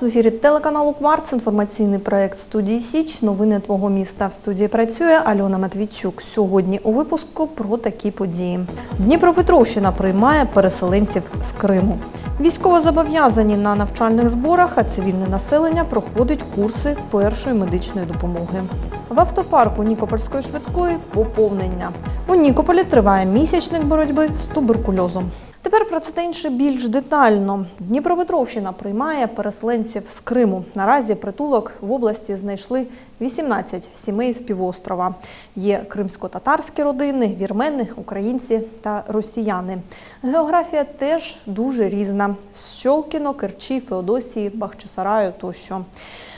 час в ефірі телеканалу Кварц, інформаційний проект студії Січ. Новини твого міста. В студії працює Альона Матвійчук. Сьогодні у випуску про такі події. Дніпропетровщина приймає переселенців з Криму. Військовозобов'язані на навчальних зборах, а цивільне населення проходить курси першої медичної допомоги. В автопарку Нікопольської швидкої поповнення. У Нікополі триває місячник боротьби з туберкульозом. Тепер про це та інше більш детально. Дніпропетровщина приймає переселенців з Криму. Наразі притулок в області знайшли 18 сімей з півострова. Є кримсько-татарські родини, вірмени, українці та росіяни. Географія теж дуже різна: з Щолкіно, Керчі, Феодосії, Бахчисараю тощо.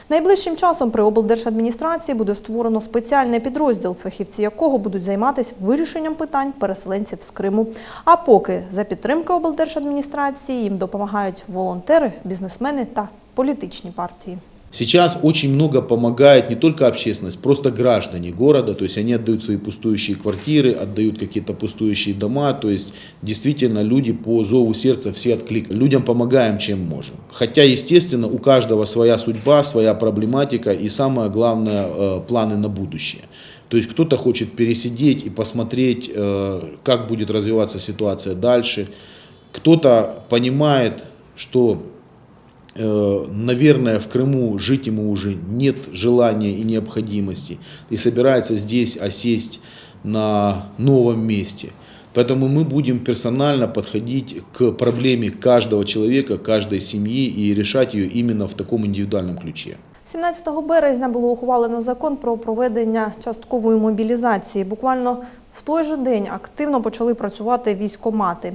Найближчим часом при облдержадміністрації буде створено спеціальний підрозділ, фахівці якого будуть займатися вирішенням питань переселенців з Криму. А поки за підтримки облдержадміністрації їм допомагають волонтери, бізнесмени та політичні партії. Сейчас очень много помогает не только общественность, просто граждане города, то есть они отдают свои пустующие квартиры, отдают какие-то пустующие дома, то есть действительно люди по зову сердца все откликают. Людям помогаем, чем можем. Хотя, естественно, у каждого своя судьба, своя проблематика и самое главное, э, планы на будущее. То есть кто-то хочет пересидеть и посмотреть, э, как будет развиваться ситуация дальше. Кто-то понимает, что наверное, в Крыму жить ему уже нет желания и необходимости, и собирается здесь осесть на новом месте. Поэтому мы будем персонально подходить к проблеме каждого человека, каждой семьи и решать ее именно в таком индивидуальном ключе. 17 березня було ухвалено закон про проведення часткової мобілізації. Буквально в той же день активно почали працювати військомати.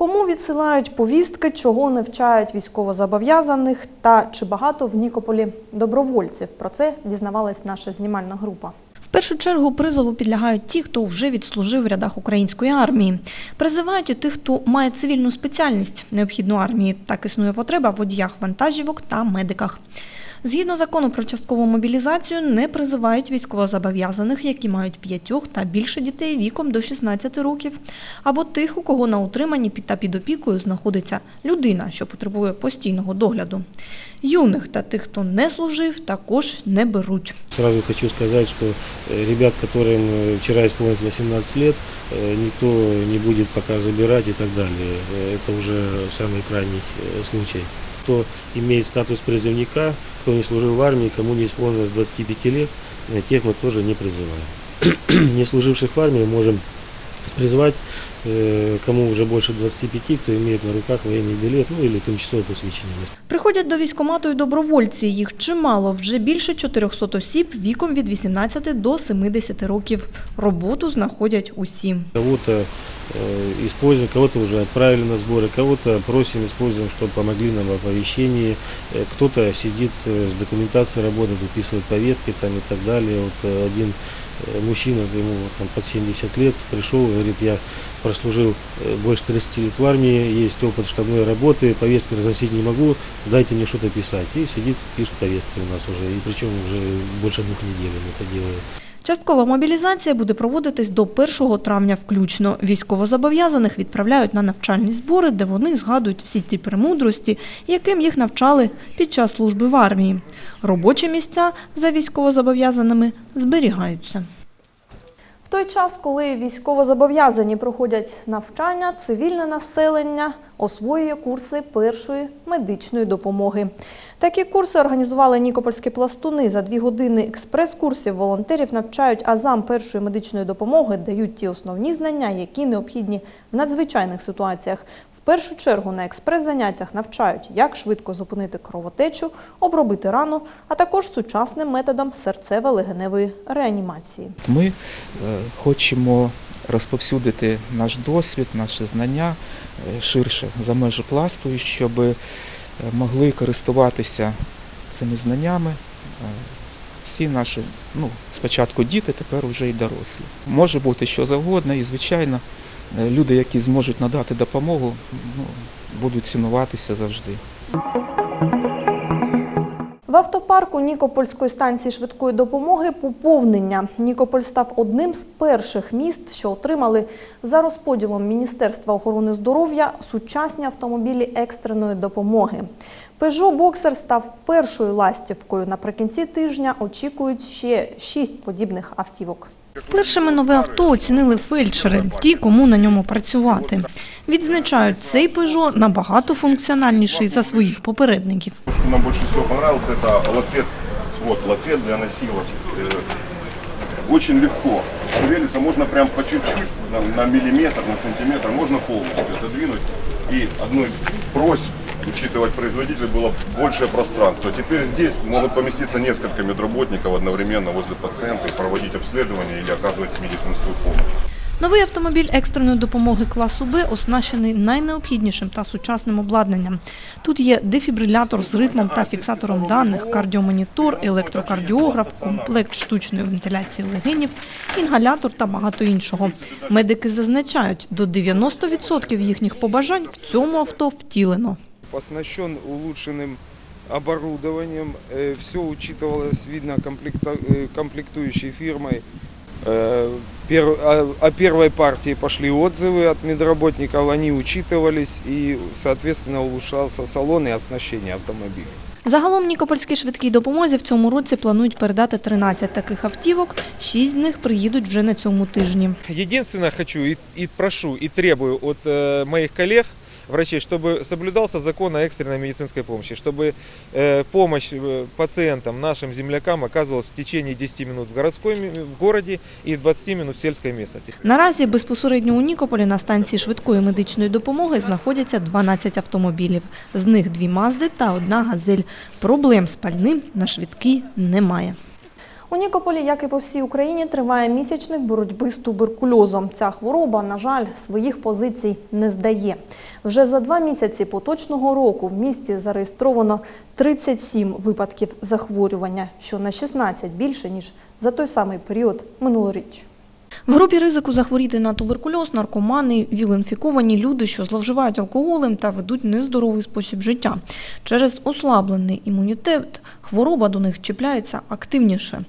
Кому відсилають повістки, чого не вчають військовозобов'язаних та чи багато в Нікополі добровольців? Про це дізнавалась наша знімальна група. В першу чергу призову підлягають ті, хто вже відслужив в рядах української армії. Призивають і тих, хто має цивільну спеціальність, необхідну армії. Так існує потреба в водіях вантажівок та медиках. Згідно закону про часткову мобілізацію, не призивають військовозобов'язаних, які мають п'ятьох та більше дітей віком до 16 років, або тих, у кого на утриманні під та під опікою знаходиться людина, що потребує постійного догляду. Юних та тих, хто не служив, також не беруть. Сразу хочу сказать, что э, ребят, которым э, вчера исполнилось 18 лет, э, никто не будет пока забирать и так далее. Э, Это уже самый крайний э, случай. Кто имеет статус призывника, кто не служил в армии, кому не исполнилось 25 лет, э, тех мы тоже не призываем. Не служивших в армии можем призвать, э, кому уже больше 25, кто имеет на руках военный билет, ну или тимчасовое посвящение. Приходять до військкомату й добровольці. Їх чимало, вже більше 400 осіб віком від 18 до 70 років. Роботу знаходять усі. Кого-то э, используем, кого-то уже отправили на сборы, кого-то просим, используем, чтобы помогли нам в оповещении. Э, Кто-то сидит э, с документацией, работает, выписывает повестки там и так далее. Вот э, один э, мужчина, ему вот, там, под 70 лет, пришел, говорит, я прослужил э, больше 30 лет в армии, есть опыт штабной работы, повестки разносить не могу, дайте мне что-то писать. И сидит, пишет повестки у нас уже, и причем уже больше двух недель он это делает. Часткова мобілізація буде проводитись до 1 травня включно. Військовозобов'язаних відправляють на навчальні збори, де вони згадують всі ті премудрості, яким їх навчали під час служби в армії. Робочі місця за військовозобов'язаними зберігаються. Той час, коли військовозобов'язані проходять навчання, цивільне населення освоює курси першої медичної допомоги. Такі курси організували нікопольські пластуни. За дві години експрес-курсів волонтерів навчають азам першої медичної допомоги, дають ті основні знання, які необхідні в надзвичайних ситуаціях. В першу чергу на експрес-заняттях навчають, як швидко зупинити кровотечу, обробити рану, а також сучасним методом серцево-легеневої реанімації. Ми е, хочемо розповсюдити наш досвід, наші знання е, ширше за межі пласту, і щоб е, могли користуватися цими знаннями всі наші, ну, спочатку діти, тепер вже й дорослі. Може бути що завгодно, і, звичайно, люди, які зможуть надати допомогу, ну, будуть цінуватися завжди. В автопарку Нікопольської станції швидкої допомоги поповнення. Нікополь став одним з перших міст, що отримали за розподілом Міністерства охорони здоров'я сучасні автомобілі екстреної допомоги. Peugeot Boxer став першою ластівкою. Наприкінці тижня очікують ще шість подібних автівок. Першими нове авто оцінили фельдшери, ті, кому на ньому працювати. Відзначають, цей Peugeot набагато функціональніший за своїх попередників. Что нам больше всего понравилось, это лафет. Вот, лафет для носилок. Э, Очень легко. Шевелится можно прям по чуть-чуть, на, миллиметр, на сантиметр, можно полностью отодвинуть. И одной из просьб, учитывать производителя, было большее пространство. Теперь здесь могут поместиться несколько медработников одновременно возле пациента и проводить обследование или оказывать медицинскую помощь. Новий автомобіль екстреної допомоги класу Б оснащений найнеобхіднішим та сучасним обладнанням. Тут є дефібрилятор з ритмом та фіксатором даних, кардіомонітор, електрокардіограф, комплект штучної вентиляції легенів, інгалятор та багато іншого. Медики зазначають, до 90% їхніх побажань в цьому авто втілено. оснащен улучшенным оборудованием. Все учитывалось, видно, комплекта- э, комплектующей фирмой. Э, пер- о- О первой партии пошли отзывы от медработников, они учитывались и, соответственно, улучшался салон и оснащение автомобиля. Загалом Нікопольській швидкій допомозі в цьому році планують передати 13 таких автівок. Шість з них приїдуть вже на цьому тижні. Единственное хочу и, и прошу и требую от э, моих коллег, врачей, чтобы соблюдался закон о экстренной медицинской помощи, чтобы э, помощь э, пациентам, нашим землякам оказывалась в течение 10 минут в, городской, ми- в городе и 20 минут в сельской местности. Наразі безпосередньо у Нікополі на станції швидкої медичної допомоги знаходяться 12 автомобілів. З них дві «Мазди» та одна «Газель». Проблем з пальним на швидкій немає. У Нікополі, як і по всій Україні, триває місячник боротьби з туберкульозом. Ця хвороба, на жаль, своїх позицій не здає. Вже за два місяці поточного року в місті зареєстровано 37 випадків захворювання, що на 16 більше, ніж за той самий період минулоріч. В групі ризику захворіти на туберкульоз наркомани, віл-інфіковані люди, що зловживають алкоголем та ведуть нездоровий спосіб життя. Через ослаблений імунітет хвороба до них чіпляється активніше.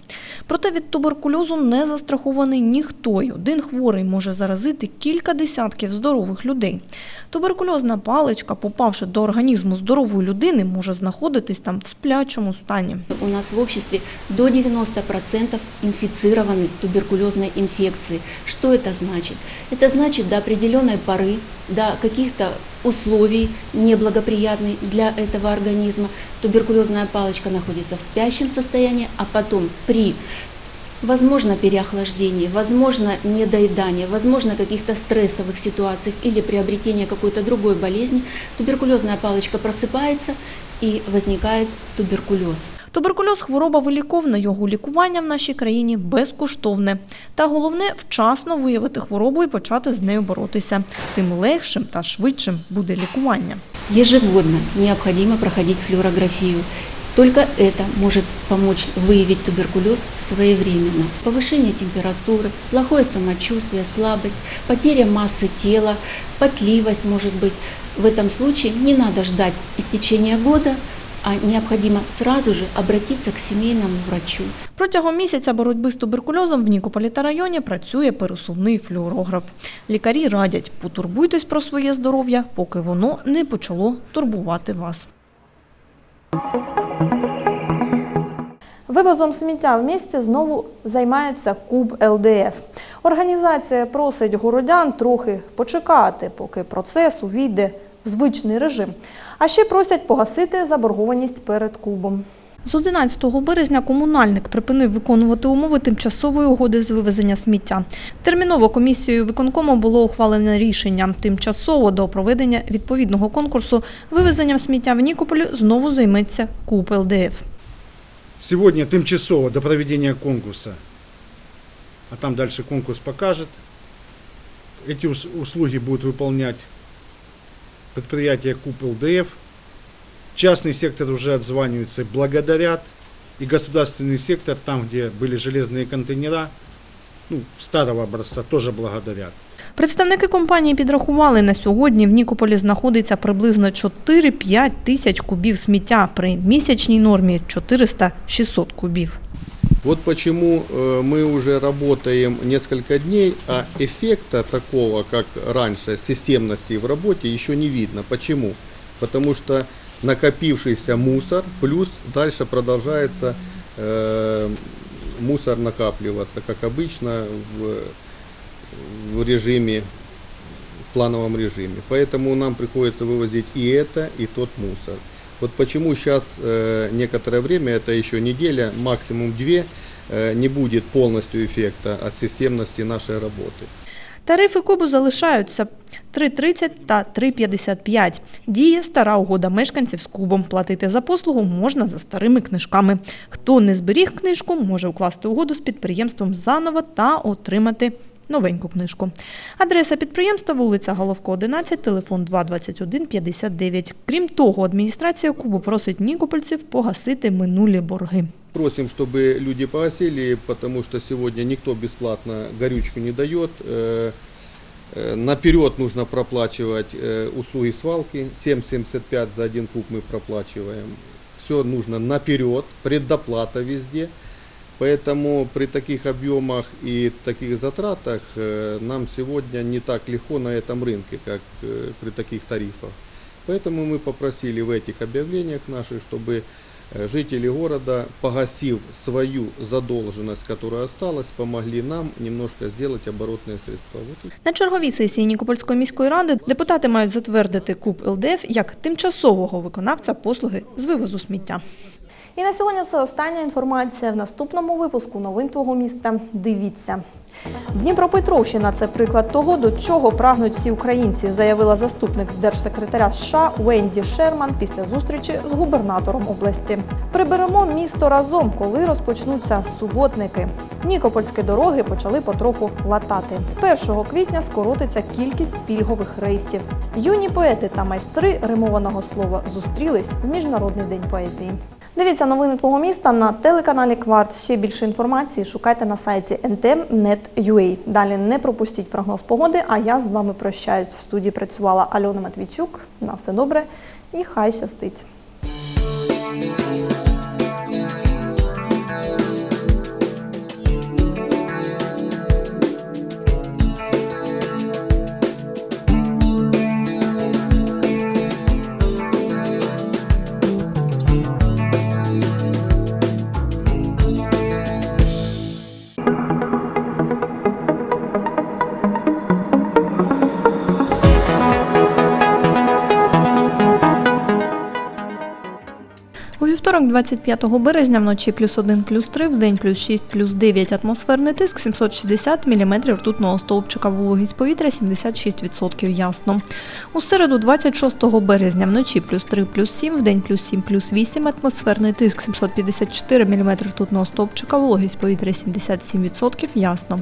Проте від туберкульозу не застрахований ніхто, і один хворий може заразити кілька десятків здорових людей. Туберкульозна паличка, попавши до організму здорової людини, може знаходитись там в сплячому стані. У нас в обществе до 90% инфицированы туберкулезной инфекцией. Что это значит? Это значит до определенной поры, до каких-то условий неблагоприятных для этого организма. Туберкулезная палочка находится в спящем состоянии, а потом при Возможно переохлаждение, возможно недоедание, возможно каких-то стрессовых ситуациях или приобретение какой-то другой болезни, туберкулезная палочка просыпается и возникает туберкулез. Туберкульоз – хвороба виліковна, його лікування в нашій країні безкоштовне. Та головне – вчасно виявити хворобу і почати з нею боротися. Тим легшим та швидшим буде лікування. Ежегодно необходимо проходить флюорографию. Только это может помочь выявить туберкулез своевременно. Повышение температуры, плохое самочувствие, слабость, потеря массы тела, потливость может быть. В этом случае не надо ждать истечения года, а необходимо сразу же обратиться к семейному врачу. Протягом місяця боротьби з туберкульозом в Нікополі та районі працює пересувний флюорограф. Лікарі радять – потурбуйтесь про своє здоров'я, поки воно не почало турбувати вас. Вивозом сміття в місті знову займається Куб ЛДФ. Організація просить городян трохи почекати, поки процес увійде в звичний режим. А ще просять погасити заборгованість перед Кубом. З 11 березня комунальник припинив виконувати умови тимчасової угоди з вивезення сміття. Терміново комісією виконкому було ухвалене рішення. Тимчасово до проведення відповідного конкурсу вивезенням сміття в Нікополі знову займеться Куб ЛДФ. Сегодня тимчасово до проведения конкурса, а там дальше конкурс покажет, эти ус- услуги будут выполнять предприятие КУП ЛДФ. Частный сектор уже отзванивается, благодарят. И государственный сектор, там, где были железные контейнера, ну, старого образца, тоже благодарят. Представники компанії підрахували, на сьогодні в Нікополі знаходиться приблизно 4-5 тисяч кубів сміття при місячній нормі 400-600 кубів. Вот почему э, мы уже работаем несколько дней, а эффекта такого, как раньше, системности в работе еще не видно. Почему? Потому что накопившийся мусор, плюс дальше продолжается э, мусор накапливаться, как обычно в, в режиме, в плановом режиме. Поэтому нам приходится вывозить и это, и тот мусор. Вот почему сейчас э, некоторое время, это еще неделя, максимум две, э, не будет полностью эффекта от системности нашей работы. Тарифи кубу залишаються 3,30 та 3,55. Діє стара угода мешканців з кубом. Платити за послугу можна за старими книжками. Хто не зберіг книжку, може укласти угоду з підприємством заново та отримати новеньку книжку. Адреса підприємства вулиця Головко, 11, телефон 221 59. Крім того, адміністрація кубу просить нікопольців погасити минулі борги. Просим, чтобы люди погасили, потому что сегодня никто бесплатно горючку не дает. Э, э, Наперед нужно проплачивать э, услуги свалки. 7,75 за один куб мы проплачиваем. Все нужно наперед, предоплата везде. Поэтому при таких объемах и таких затратах э, нам сегодня не так легко на этом рынке, как э, при таких тарифах. Поэтому мы попросили в этих объявлениях наших, чтобы э, жители города, погасив свою задолженность, которая осталась, помогли нам немножко сделать оборотные средства. Вот и На черговій сесії Нікопольської міської ради депутати мають затвердити КУБ ЛДФ як тимчасового виконавця послуги з вивозу сміття. І на сьогодні це остання інформація. В наступному випуску новин твого міста. Дивіться. Дніпропетровщина це приклад того, до чого прагнуть всі українці, заявила заступник держсекретаря США Венді Шерман після зустрічі з губернатором області. Приберемо місто разом, коли розпочнуться суботники. Нікопольські дороги почали потроху латати. З 1 квітня скоротиться кількість пільгових рейсів. Юні поети та майстри римованого слова зустрілись в міжнародний день поезії. Дивіться новини твого міста на телеканалі Кварц. Ще більше інформації шукайте на сайті ntm.net.ua. Далі не пропустіть прогноз погоди. А я з вами прощаюсь. В студії працювала Альона Матвійчук. На все добре і хай щастить. Вівторок, 25 березня, вночі плюс 1, плюс 3, вдень плюс 6, плюс 9, атмосферний тиск 760 мм ртутного стовпчика, вологість повітря 76% ясно. У середу, 26 березня, вночі плюс 3, плюс 7, вдень плюс 7, плюс 8, атмосферний тиск 754 мм ртутного стовпчика, вологість повітря 77% ясно.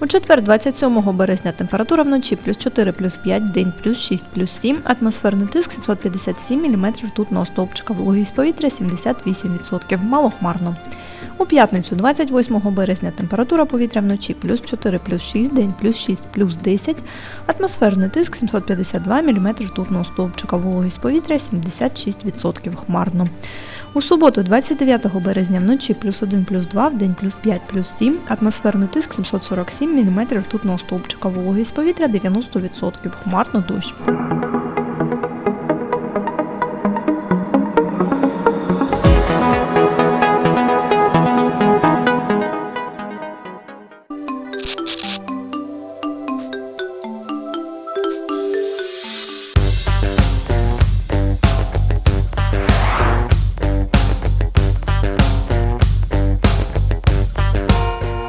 У четвер, 27 березня, температура вночі плюс 4, плюс 5, день плюс 6, плюс 7, атмосферний тиск 757 мм ртутного стовпчика, вологість повітря 78%, малохмарно. У п'ятницю, 28 березня, температура повітря вночі плюс 4, плюс 6, день плюс 6, плюс 10, атмосферний тиск 752 мм ртутного стовпчика, вологість повітря 76%, хмарно. У суботу, 29 березня, вночі плюс 1, плюс 2, в день плюс 5, плюс 7, атмосферний тиск 747 мм ртутного стовпчика, вологість повітря 90%, хмарно дощ.